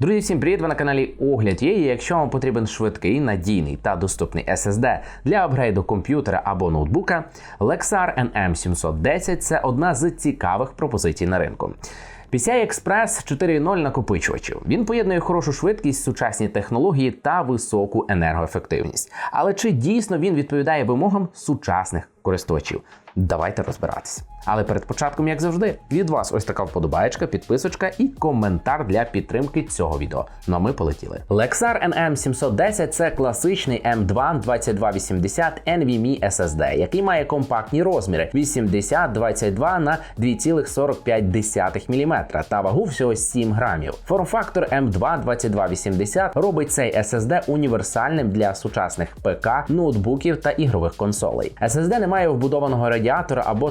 Друзі, всім привіт! Ви на каналі Огляд є. Якщо вам потрібен швидкий, надійний та доступний SSD для апгрейду комп'ютера або ноутбука, Lexar NM710 це одна з цікавих пропозицій на ринку. PCI Express 4.0 накопичувачів. Він поєднує хорошу швидкість, сучасні технології та високу енергоефективність. Але чи дійсно він відповідає вимогам сучасних користувачів? Давайте розбиратися. Але перед початком, як завжди, від вас ось така вподобаєчка, підписочка і коментар для підтримки цього відео. Ну а ми полетіли. Lexar NM710 це класичний M2 2280 NVMe SSD, який має компактні розміри 8022 на 2,45 мм та вагу всього 7 грамів. Форм-фактор M2 2280 робить цей SSD універсальним для сучасних ПК, ноутбуків та ігрових консолей. SSD не має вбудованого радіатора або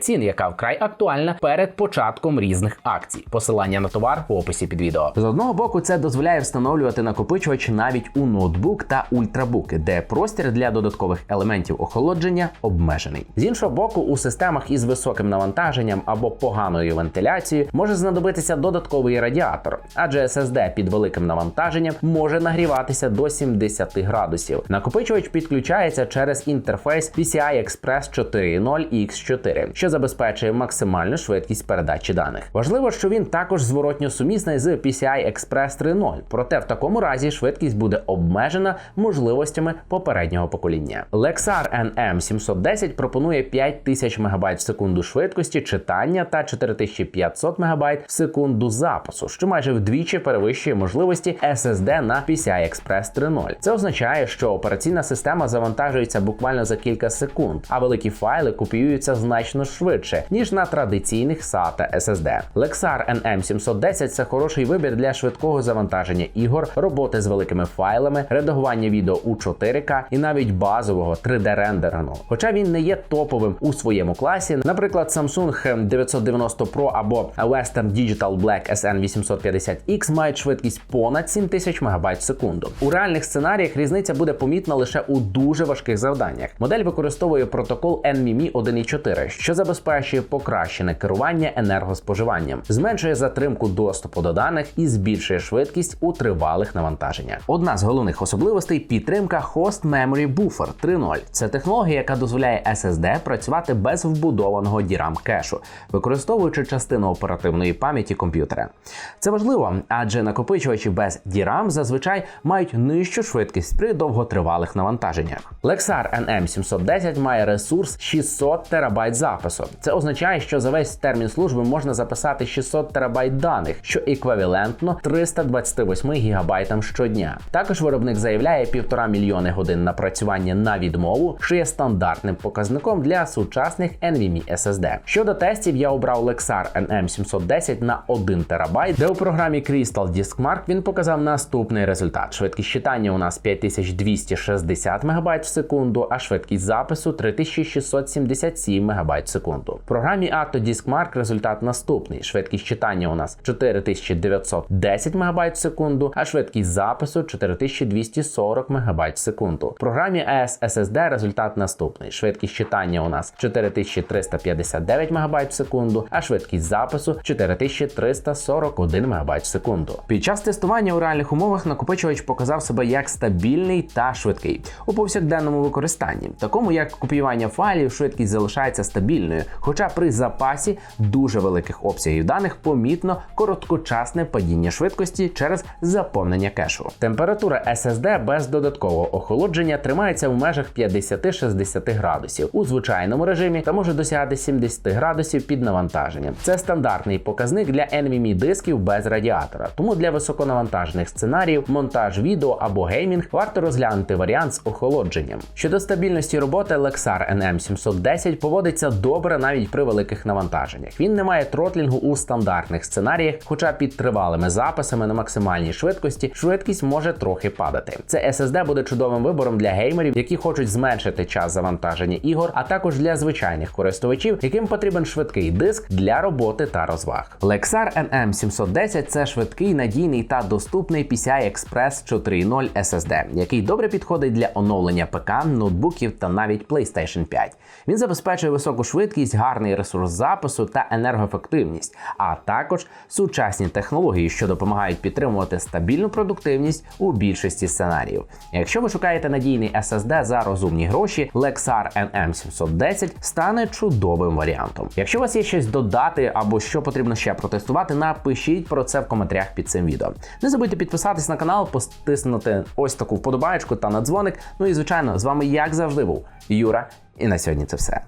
цін, яка вкрай актуальна перед початком різних акцій. Посилання на товар в описі під відео. З одного боку, це дозволяє встановлювати накопичувач навіть у ноутбук та ультрабуки, де простір для додаткових елементів охолодження обмежений. З іншого боку, у системах із високим навантаженням або поганою вентиляцією може знадобитися додатковий радіатор, адже SSD під великим навантаженням може нагріватися до 70 градусів. Накопичувач підключається через інтерфейс PCI Express 4.0 X4, що забезпечує максимальну швидкість передачі даних. Важливо, що він також зворотньо сумісний з PCI Express 3.0, проте в такому разі швидкість буде обмежена можливостями попереднього покоління. Lexar NM710 пропонує 5000 МБ в секунду швидкості читання та 4500 МБ в секунду запису, що майже вдвічі перевищує можливості SSD на PCI Express 3.0. Це означає, що операційна система завантажується буквально за кілька секунд, а великі файли копіюються значно швидше, ніж на традиційних SATA SSD. Lexar NM710 це хороший вибір для швидкого завантаження ігор, роботи з великими файлами, редагування відео у 4К і навіть базового 3D-рендерингу. Хоча він не є топовим у своєму класі, наприклад, Samsung 990 Pro або Western Digital Black SN850X мають швидкість понад 7000 МБ в секунду. У реальних сценаріях різниця буде помітна лише у дуже важких завданнях. Модель використовує протокол NVMe 1.4, що забезпечує покращене керування енергоспоживанням, зменшує затримку доступу до даних і збільшує швидкість у тривалих навантаженнях. Одна з головних особливостей підтримка Host Memory Buffer 3.0. Це технологія, яка дозволяє SSD працювати без вбудованого DRAM кешу, використовуючи частину оперативної пам'яті комп'ютера. Це важливо, адже накопичувачі без DRAM зазвичай мають нижчу швидкість при довготривалих навантаженнях. Lexar NM710 має ресурс 600 терабайт запису. Це означає, що за весь термін служби можна записати 600 терабайт даних, що еквівалентно 328 гігабайтам щодня. Також виробник заявляє 1,5 мільйони годин напрацювання на відмову, що є стандартним показником для сучасних NVMe SSD. Щодо тестів, я обрав Lexar NM710 на 1 терабайт, де у програмі Crystal Disk Mark він показав наступний результат: швидкість читання у нас 5260 МБ в секунду, а швидкість запису 3677 МБ в секунду. В програмі Atto Mark результат наступний: швидкість читання у нас 4910 МБ в секунду, а швидкість запису 4240 МБ в секунду. В програмі ES SSD результат наступний: швидкість читання у нас 4359 МБ в секунду, а швидкість запису 4341 МБ в секунду. Під час тестування у реальних умовах накопичувач показав себе як стабільний та швидкий у повсякденному використанні, такому як копіювання файлів, швидкість залишається стабільною, хоча при запасі дуже великих обсягів даних помітно короткочасне падіння швидкості через заповнення кешу. Температура SSD без додаткового охолодження тримається в межах 50-60 градусів у звичайному режимі та може досягати 70 градусів під навантаженням. Це стандартний показник для NVMe дисків без радіатора. Тому для високонавантажених сценаріїв, монтаж відео або геймінг варто розглянути варіант з охолодженням. Щодо стабільності роботи, Lexar NM710 поводиться добре навіть при великих навантаженнях. Він не має тротлінгу у стандартних сценаріях, хоча під тривалими записами на максимальній швидкості швидкість може трохи падати. Це SSD буде чудовим вибором для геймерів, які хочуть зменшити час завантаження ігор, а також для звичайних користувачів, яким потрібен швидкий диск для роботи та розваг. Lexar NM710 – це швидкий, надійний та доступний PCI Express 4.0 SSD, який добре підходить для оновлення ПК, ноутбуків та навіть PlayStation 5. Він забезпечує високу швидкість, гарний ресурс запису та енергоефективність, а також сучасні технології, що допомагають підтримувати стабільну продуктивність у більшості сценаріїв. Якщо ви шукаєте надійний SSD за розумні гроші, Lexar NM710 стане чудовим варіантом. Якщо у вас є щось додати або що потрібно ще протестувати, напишіть про це в коментарях під цим відео. Не забудьте підписатись на канал, потиснути ось таку вподобаєчку та на дзвоник. Ну і звичайно, з вами як завжди був Юра. І на сьогодні це все.